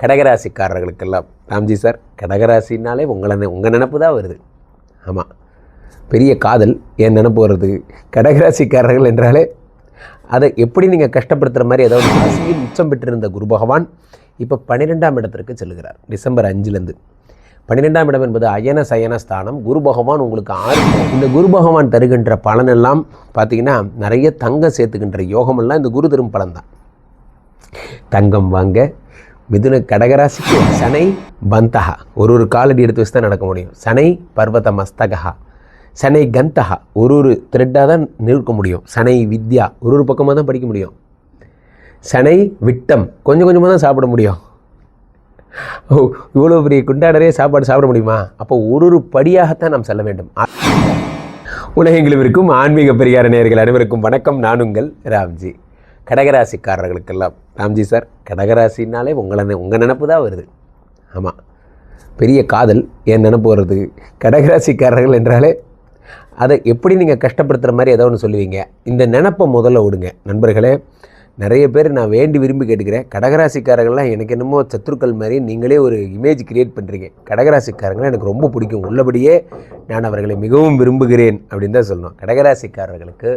கடகராசிக்காரர்களுக்கெல்லாம். Ramji sir கடகராசினாலே உங்களை உங்கள் நினப்பு தான் வருது. ஆமாம் பெரிய காதல் என் நினப்பு வருது? கடகராசிக்காரர்கள் என்றாலே அதை எப்படி நீங்கள் கஷ்டப்படுத்துகிற மாதிரி ஏதாவது ராசியில் உச்சம் பெற்றிருந்த குரு பகவான் இப்போ பன்னிரெண்டாம் இடத்திற்கு செல்கிறார் டிசம்பர் அஞ்சுலேருந்து. பன்னிரெண்டாம் இடம் என்பது அயன சயன ஸ்தானம். குரு பகவான் உங்களுக்கு ஆறு இந்த குரு பகவான் தருகின்ற பலனெல்லாம் பார்த்தீங்கன்னா நிறைய தங்கம் சேர்த்துக்கின்ற யோகமெல்லாம் இந்த குரு தரும் பலன் தான் தங்கம் வாங்க மிதுன கடகராசிக்கு சனை பந்தகா ஒரு ஒரு காலடி எடுத்து வச்சு தான் நடக்க முடியும். சனை பர்வத மஸ்தகா சனை கந்தகா ஒரு ஒரு த்ரெட்டாக தான் நிற்க முடியும். சனை வித்யா. ஒரு ஒரு பக்கமாக தான் படிக்க முடியும். சனை விட்டம். கொஞ்சம் கொஞ்சமாக தான் சாப்பிட முடியும். ஓ இவ்வளோ பெரிய குண்டாடரே சாப்பாடு சாப்பிட முடியுமா? அப்போ ஒரு ஒரு படியாகத்தான் நாம் செல்ல வேண்டும். ஆ- உலகெங்கிலும் இருக்கும் ஆன்மீக பெரியார நேயர்கள் அனைவருக்கும் வணக்கம். நான் உங்கள் ராம்ஜி. கடகராசிக்காரர்களுக்கெல்லாம். ராம்ஜி சார் கடகராசினாலே உங்களை உங்கள் நினப்பு தான் வருது. ஆமாம் பெரிய காதல் என் நினப்பு வருது. கடகராசிக்காரர்கள் என்றாலே அதை எப்படி நீங்கள் கஷ்டப்படுத்துகிற மாதிரி ஏதோ ஒன்று சொல்லுவீங்க. இந்த நினப்பை முதல்ல விடுங்க. நண்பர்களே நிறைய பேர் நான் வேண்டி விரும்பி கேட்டுக்கிறேன். கடகராசிக்காரர்கள்லாம் எனக்கு என்னமோ சத்துருக்கள் மாதிரி நீங்களே ஒரு இமேஜ் கிரியேட் பண்ணுறீங்க கடகராசிக்காரங்களை எனக்கு ரொம்ப பிடிக்கும். உள்ளபடியே நான் அவர்களை மிகவும் விரும்புகிறேன் அப்படின்னு தான் சொல்லணும். கடகராசிக்காரர்களுக்கு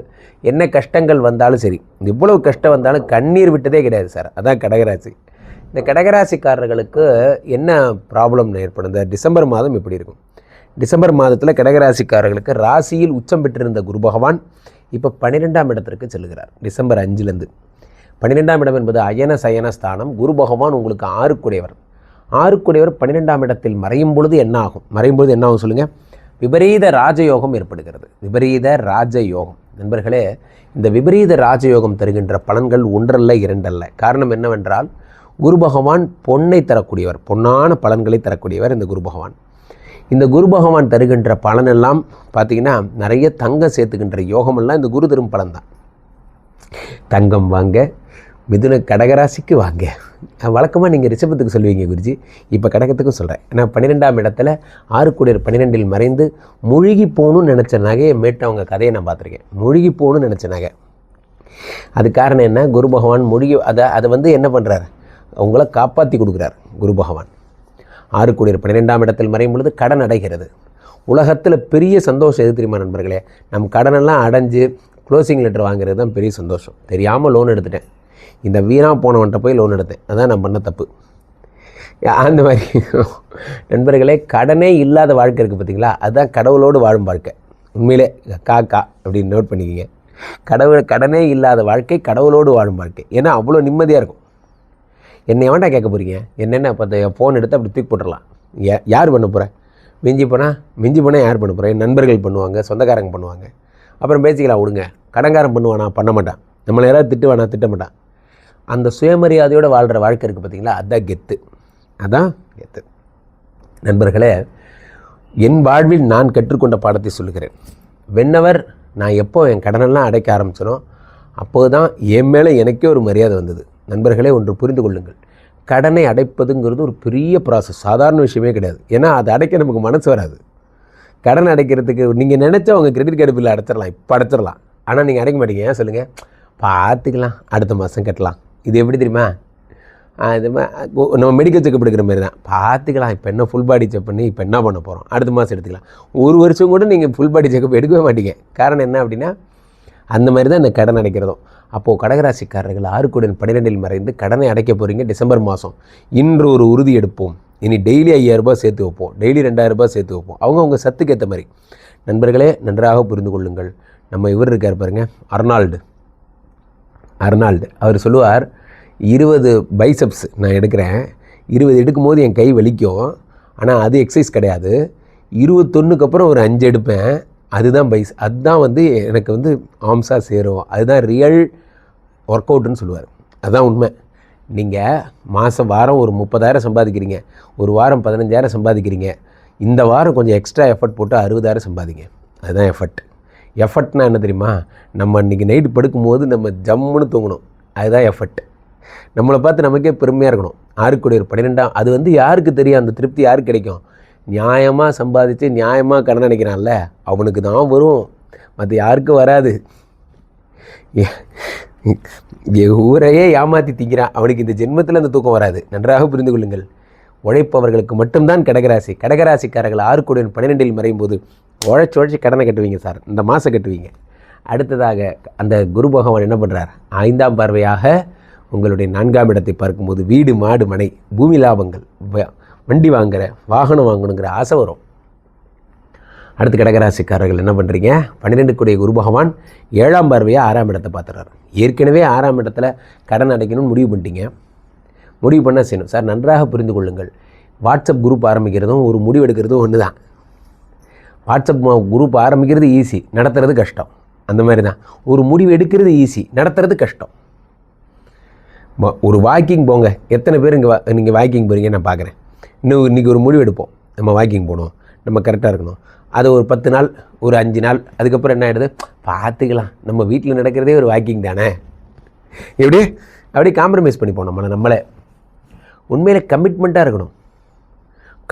என்ன கஷ்டங்கள் வந்தாலும் சரி இவ்வளவு கஷ்டம் வந்தாலும் கண்ணீர் விட்டதே கிடையாது சார். அதான் கடகராசி. இந்த கடகராசிக்காரர்களுக்கு என்ன ப்ராப்ளம் ஏற்படும்? இந்த டிசம்பர் மாதம் எப்படி இருக்கும்? டிசம்பர் மாதத்தில் கடகராசிக்காரர்களுக்கு ராசியில் உச்சம் பெற்றிருந்த குரு பகவான் இப்போ பன்னிரெண்டாம் இடத்திற்கு செல்கிறார் டிசம்பர் அஞ்சுலேருந்து பன்னிரெண்டாம் இடம் என்பது அயன சயன ஸ்தானம். குரு பகவான் உங்களுக்கு ஆறுக்குடையவர். ஆறுக்குடையவர் பன்னிரெண்டாம் இடத்தில் மறையும் பொழுது என்ன ஆகும் மறையும் பொழுது என்ன ஆகும் சொல்லுங்கள் விபரீத ராஜயோகம் ஏற்படுகிறது. விபரீத ராஜயோகம். நண்பர்களே இந்த விபரீத ராஜயோகம் தருகின்ற பலன்கள் ஒன்றல்ல இரண்டல்ல. காரணம் என்னவென்றால் குரு பகவான் பொன்னை தரக்கூடியவர். பொன்னான பலன்களை தரக்கூடியவர் இந்த குரு பகவான். இந்த குரு பகவான் தருகின்ற பலனெல்லாம் பார்த்தீங்கன்னா நிறைய தங்கம் சேர்த்துக்கின்ற யோகமெல்லாம் இந்த குரு தரும் பலன் தான் தங்கம் வாங்க மிதுன கடகராசிக்கு வாங்க. வழக்கமாக நீங்கள் ரிஷபத்துக்கு சொல்லுவீங்க குருஜி. இப்போ கடகத்துக்கும் சொல்கிறேன் நான் பன்னிரெண்டாம் இடத்துல ஆறுக்குடியர் பன்னிரெண்டில் மறைந்து மூழ்கி போகணும்னு நினச்ச நகையை மேட்டு அவங்க கதையை நான் பார்த்துருக்கேன். மூழ்கி போகணும்னு நினச்ச நகை. அது காரணம் என்ன? குரு பகவான் மூழ்கி அதை அதை வந்து என்ன பண்ணுறாரு உங்களை காப்பாற்றி கொடுக்குறார் குரு பகவான். ஆறுக்குடியர் பன்னிரெண்டாம் இடத்தில் மறையும் பொழுது கடன் அடைகிறது. உலகத்தில் பெரிய சந்தோஷம் எது தெரியுமா நண்பர்களே? நம் கடனெல்லாம் அடைஞ்சு க்ளோசிங் லெட்டர் வாங்குறது தான் பெரிய சந்தோஷம். தெரியாமல் லோன் எடுத்துட்டேன். இந்த வீணாக போனவன்ட்ட போய் லோன் எடுத்தேன். அதான் நான் பண்ண தப்பு. அந்த மாதிரி. நண்பர்களே கடனே இல்லாத வாழ்க்கை இருக்குது பார்த்தீங்களா அதுதான் கடவுளோடு வாழும் வாழ்க்கை. உண்மையிலே காக்கா அப்படின்னு நோட் பண்ணிக்கிங்க. கடவுள் கடனே இல்லாத வாழ்க்கை கடவுளோடு வாழும் வாழ்க்கை. ஏன்னா அவ்வளோ நிம்மதியாக இருக்கும். என்னை வேண்டாம் கேட்க போகிறீங்க என்னென்ன இப்போ ஃபோன் எடுத்து அப்படி தூக்கி போட்டுடலாம். யார் பண்ண போகிறேன் மிஞ்சி போனால் மிஞ்சி போனால் யார் பண்ண போகிறேன் நண்பர்கள் பண்ணுவாங்க சொந்தக்காரங்க பண்ணுவாங்க. அப்புறம் பேசிக்கலாம் விடுங்க. கடங்காரன் பண்ணுவானா? பண்ண மாட்டான். நம்மளை யாராவது திட்டுவானா? திட்ட மாட்டான். அந்த சுயமரியாதையோடு வாழ்கிற வாழ்க்கை இருக்குது பார்த்தீங்களா அதுதான் கெத்து. அதான் கெத்து. நண்பர்களே என் வாழ்வில் நான் கற்றுக்கொண்ட பாடத்தை சொல்லுகிறேன். வென்னவர் நான் எப்போ என் கடனெல்லாம் அடைக்க ஆரம்பித்தனோ அப்போது தான் என் மேலே எனக்கே ஒரு மரியாதை வந்தது. நண்பர்களே ஒன்று புரிந்து கொள்ளுங்கள். கடனை அடைப்பதுங்கிறது ஒரு பெரிய ப்ராசஸ் சாதாரண விஷயமே கிடையாது. ஏன்னா அதை அடைக்க நமக்கு மனசு வராது. கடன் அடைக்கிறதுக்கு நீங்கள் நினச்சா உங்கள் கிரெடிட் கார்டு பில்லை அடைச்சிடலாம். இப்போ அடைச்சிடலாம். ஆனால் நீங்கள் அடைக்க மாட்டீங்க. ஏன் சொல்லுங்கள் பார்த்துக்கலாம். அடுத்த மாதம் கட்டலாம். இது எப்படி தெரியுமா? ஆ, இது நம்ம மெடிக்கல் செக்கப் எடுக்கிற மாதிரி தான். பார்த்துக்கலாம் இப்போ என்ன ஃபுல் பாடி செக் பண்ணி இப்போ என்ன பண்ண போகிறோம் அடுத்த மாதம் எடுத்துக்கலாம். ஒரு வருஷம் கூட நீங்கள் ஃபுல் பாடி செக்கப் எடுக்கவே மாட்டீங்க. காரணம் என்ன அப்படின்னா அந்த மாதிரி தான் இந்த கடன் அடைக்கிறதும். அப்போது கடகராசிக்காரர்கள் ஆறுக்குடன் பன்னிரெண்டில் மறைந்து கடனை அடைக்க போகிறீங்க டிசம்பர் மாதம் இன்று ஒரு உறுதி எடுப்போம். இனி டெய்லி ஐயாயிரரூபா சேர்த்து வைப்போம். டெய்லி ரெண்டாயிரரூபா சேர்த்து வைப்போம். அவங்க அவங்க சத்துக்கு ஏற்ற மாதிரி. நண்பர்களே நன்றாக புரிந்து கொள்ளுங்கள். நம்ம இவர் இருக்கார் பாருங்கள் அர்னால்டு. அர்னால்டு. அவர் சொல்லுவார் இருபது பைசப்ஸ் நான் எடுக்கிறேன். இருபது எடுக்கும்போது என் கை வலிக்கும். ஆனால் அது எக்ஸசைஸ் கிடையாது. இருபத்தொன்னுக்கு அப்புறம் ஒரு அஞ்சு எடுப்பேன். அதுதான் பைஸ் அதுதான் வந்து எனக்கு வந்து ஆம்ஸாக சேரும். அதுதான் ரியல் ஒர்க் அவுட்டுன்னு சொல்லுவார். அதுதான் உண்மை. நீங்கள் மாதம் வாரம் ஒரு முப்பதாயிரம் சம்பாதிக்கிறீங்க. ஒரு வாரம் பதினஞ்சாயிரம் சம்பாதிக்கிறீங்க. இந்த வாரம் கொஞ்சம் எக்ஸ்ட்ரா எஃபர்ட் போட்டு அறுபதாயிரம் சம்பாதிங்க. அதுதான் எஃபர்ட் எஃபர்ட்னா என்ன தெரியுமா? நம்ம இன்றைக்கி நைட்டு படுக்கும்போது நம்ம ஜம்முன்னு தூங்கணும். அதுதான் எஃபர்ட் நம்மளை பார்த்து நமக்கே பெருமையாக இருக்கணும். ஆறுக்குடியர் பன்னிரெண்டாம் அது வந்து யாருக்கு தெரியும்? அந்த திருப்தி யாருக்கு கிடைக்கும்? நியாயமாக சம்பாதிச்சு நியாயமாக கடன் நினைக்கிறான்ல அவனுக்கு தான் வரும். மற்ற யாருக்கும் வராது? ஊரையே ஏமாற்றி திங்கிறான் அவனுக்கு இந்த ஜென்மத்தில் அந்த தூக்கம் வராது. நன்றாக புரிந்து கொள்ளுங்கள். உழைப்பவர்களுக்கு மட்டும்தான் கடகராசி. கடகராசிக்காரர்கள் ஆறு பன்னிரெண்டில் மறையும் போது உழைச்சி உழைச்சி கடனை கட்டுவீங்க சார். இந்த மாதம் கட்டுவீங்க. அடுத்ததாக அந்த குரு பகவான் என்ன பண்ணுறார் ஐந்தாம் பார்வையாக உங்களுடைய நான்காம் இடத்தை பார்க்கும்போது வீடு மாடு மனை பூமி லாபங்கள் வண்டி வாங்குற வாகனம் வாங்கணுங்கிற ஆசை வரும். அடுத்து கடகராசிக்காரர்கள் என்ன பண்ணுறீங்க பன்னிரெண்டு கூடிய குரு பகவான் ஏழாம் பார்வையாக ஆறாம் இடத்தை பார்த்துறாரு. ஏற்கனவே ஆறாம் இடத்துல கடன் அடைக்கணும்னு முடிவு பண்ணிட்டீங்க. முடிவு பண்ண செய்யணும். சார் நன்றாக புரிந்து கொள்ளுங்கள். வாட்ஸ்அப் குரூப் ஆரம்பிக்கிறதும் ஒரு முடிவு எடுக்கிறதும் ஒன்று தான் வாட்ஸ்அப் குரூப் ஆரம்பிக்கிறது ஈஸி நடத்துறது கஷ்டம். அந்த மாதிரி தான் ஒரு முடிவு எடுக்கிறது ஈஸி நடத்துறது கஷ்டம். ஒரு வாக்கிங் போங்க. எத்தனை பேர் இங்கே வா நீங்கள் வாக்கிங் போகிறீங்க நான் பார்க்குறேன் இன்னும் இன்றைக்கி ஒரு முடிவு எடுப்போம். நம்ம வாக்கிங் போகணும். நம்ம கரெக்டாக இருக்கணும். அது ஒரு பத்து நாள் ஒரு அஞ்சு நாள் அதுக்கப்புறம் என்ன ஆகிடுது பார்த்துக்கலாம். நம்ம வீட்டில் நடக்கிறதே ஒரு வாக்கிங் தானே. எப்படி? அப்படியே காம்ப்ரமைஸ் பண்ணிப்போம் நம்மளை நம்மளை. உண்மையில் கமிட்மெண்ட்டாக இருக்கணும்.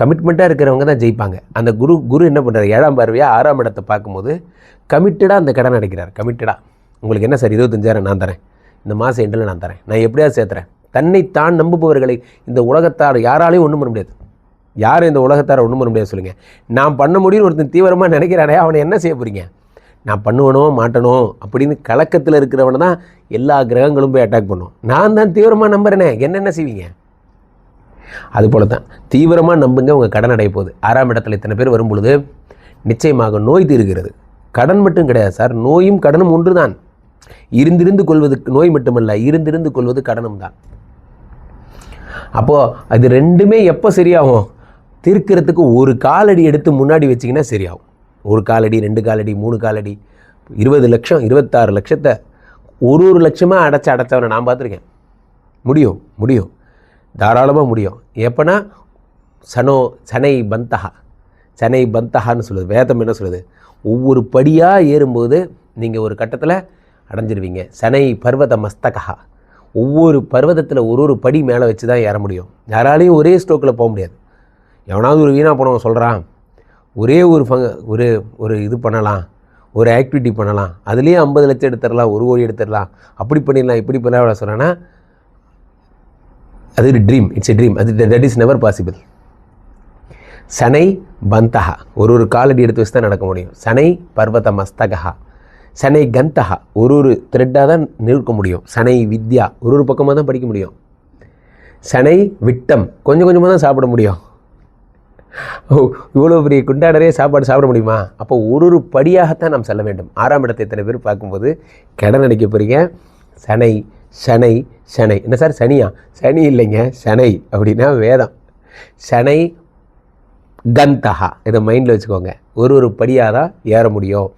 கமிட்மெண்ட்டாக இருக்கிறவங்க தான் ஜெயிப்பாங்க. அந்த குரு குரு என்ன பண்ணுறாரு ஏழாம் பார்வையாக ஆறாம் இடத்தை பார்க்கும்போது கமிட்டடாக அந்த கடன் அடைக்கிறார். கமிட்டடாக உங்களுக்கு என்ன சார்? இருபத்தஞ்சாயிரம் நான் தரேன். இந்த மாதம் எண்டில் நான் தரேன். நான் எப்படியாவது சேர்த்துறேன்? தன்னைத்தான் நம்புபவர்களை இந்த உலகத்தார் யாராலையும் ஒன்றும் பண்ண முடியாது. யாரும் இந்த உலகத்தார் ஒன்றும் பண்ண முடியாது சொல்லுங்கள் நான் பண்ண முடியும்னு ஒருத்தன் தீவிரமாக நினைக்கிறானே அவனை என்ன செய்ய போகிறீங்க நான் பண்ணுவனோ மாட்டனோ அப்படின்னு கலக்கத்தில் இருக்கிறவனை தான் எல்லா கிரகங்களும் போய் அட்டாக் பண்ணும். நான் தான் தீவிரமாக நம்புறேனே. என்னென்ன செய்வீங்க? அதுபோல தான் தீவிரமாக நம்புங்க உங்கள் கடன் அடைய போகுது. ஆறாம் இடத்துல இத்தனை பேர் வரும்பொழுது நிச்சயமாக நோய் தீர்கிறது. கடன் மட்டும் கிடையாது சார் நோயும் கடனும் ஒன்று தான் இருந்திருந்து கொள்வது நோய் மட்டுமல்ல இருந்திருந்து கொள்வது கடனும் தான். அப்போது அது ரெண்டுமே எப்போ சரியாகும்? தீர்க்கிறதுக்கு ஒரு காலடி எடுத்து முன்னாடி வச்சிங்கன்னா சரியாகும். ஒரு காலடி ரெண்டு காலடி மூணு காலடி இருபது லட்சம் இருபத்தாறு லட்சத்தை ஒரு ஒரு லட்சமாக அடைச்சி அடைச்சவனை நான் பார்த்துருக்கேன். முடியும் முடியும். தாராளமாக முடியும். எப்போனா சனோ சனை பந்தஹா. சனை பந்தஹான்னு சொல்லுது. வேதம் என்ன சொல்லுது? ஒவ்வொரு படியாக ஏறும்போது நீங்கள் ஒரு கட்டத்தில் அடைஞ்சிருவீங்க. சனை பர்வத மஸ்தகா ஒவ்வொரு பர்வதத்தில் ஒரு ஒரு படி மேலே வச்சு தான் ஏற முடியும். யாராலையும் ஒரே ஸ்ட்ரோக்கில் போக முடியாது. எவனாவது ஒரு வீணாக போனவன் சொல்கிறான் ஒரே ஒரு ஃபங்க ஒரு ஒரு இது பண்ணலாம். ஒரு ஆக்டிவிட்டி பண்ணலாம். அதுலேயே ஐம்பது லட்சம் எடுத்துடலாம். ஒரு கோடி எடுத்துடலாம். அப்படி பண்ணிடலாம். இப்படி பண்ணலாம். சொல்கிறேன்னா அது ஒரு ட்ரீம் இட்ஸ் எ ட்ரீம் அது தட் இஸ் நெவர் பாசிபிள் சனை பந்தஹா ஒரு ஒரு காலடி எடுத்து வச்சு தான் நடக்க முடியும். சனை பர்வத மஸ்தகா சனை கந்தஹா. ஒரு ஒரு த்ரெட்டாக தான் நிற்க முடியும். சனை வித்யா. ஒரு ஒரு பக்கமாக தான் படிக்க முடியும். சனை விட்டம். கொஞ்சம் கொஞ்சமாக தான் சாப்பிட முடியும். ஓ இவ்வளோ பெரிய குண்டாடரே சாப்பாடு சாப்பிட முடியுமா? அப்போ ஒரு ஒரு படியாகத்தான் நாம் செல்ல வேண்டும். ஆறாம் இடத்தை இத்தனை பேர் பார்க்கும்போது கடன் அடிக்க போகிறீங்க சனை சனை சனை. என்ன சார் சனியா? சனி இல்லைங்க சனை அப்படின்னா வேதம். சனை கந்தகா இதை மைண்டில் வச்சுக்கோங்க. ஒரு ஒரு படியாக தான் ஏற முடியும்.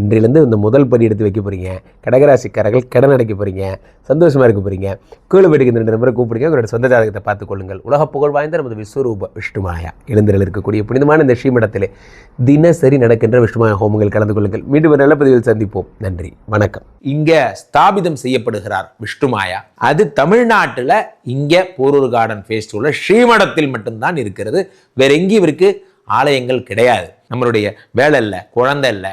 இன்றிலிருந்து இந்த முதல் படி எடுத்து வைக்க போகிறீங்க கடகராசிக்காரர்கள் கடன் அடைக்க போகிறீங்க சந்தோஷமாக இருக்க போகிறீங்க கீழே வீட்டுக்கு ரெண்டு நம்பரை கூப்பிடுங்க. உங்களோட சொந்த ஜாதகத்தை பார்த்துக் கொள்ளுங்கள். உலக புகழ் வாய்ந்த நமது விஸ்வரூப விஷ்ணுமாயா. எழுந்திரில் இருக்கக்கூடிய புனிதமான இந்த ஸ்ரீமடத்திலே தினசரி நடக்கின்ற விஷ்ணுமாயா ஹோமங்கள் கலந்து கொள்ளுங்கள். மீண்டும் ஒரு நல்ல பதிவில் சந்திப்போம். நன்றி. வணக்கம். இங்கே ஸ்தாபிதம் செய்யப்படுகிறார் விஷ்ணுமாயா. அது தமிழ்நாட்டில் இங்கே போரூர் கார்டன் ஃபேஸ்டிவலில் ஸ்ரீமடத்தில் மட்டும்தான் இருக்கிறது. வேற எங்கேயும் இவருக்கு ஆலயங்கள் கிடையாது. நம்மளுடைய வேலை இல்லை குழந்தை இல்லை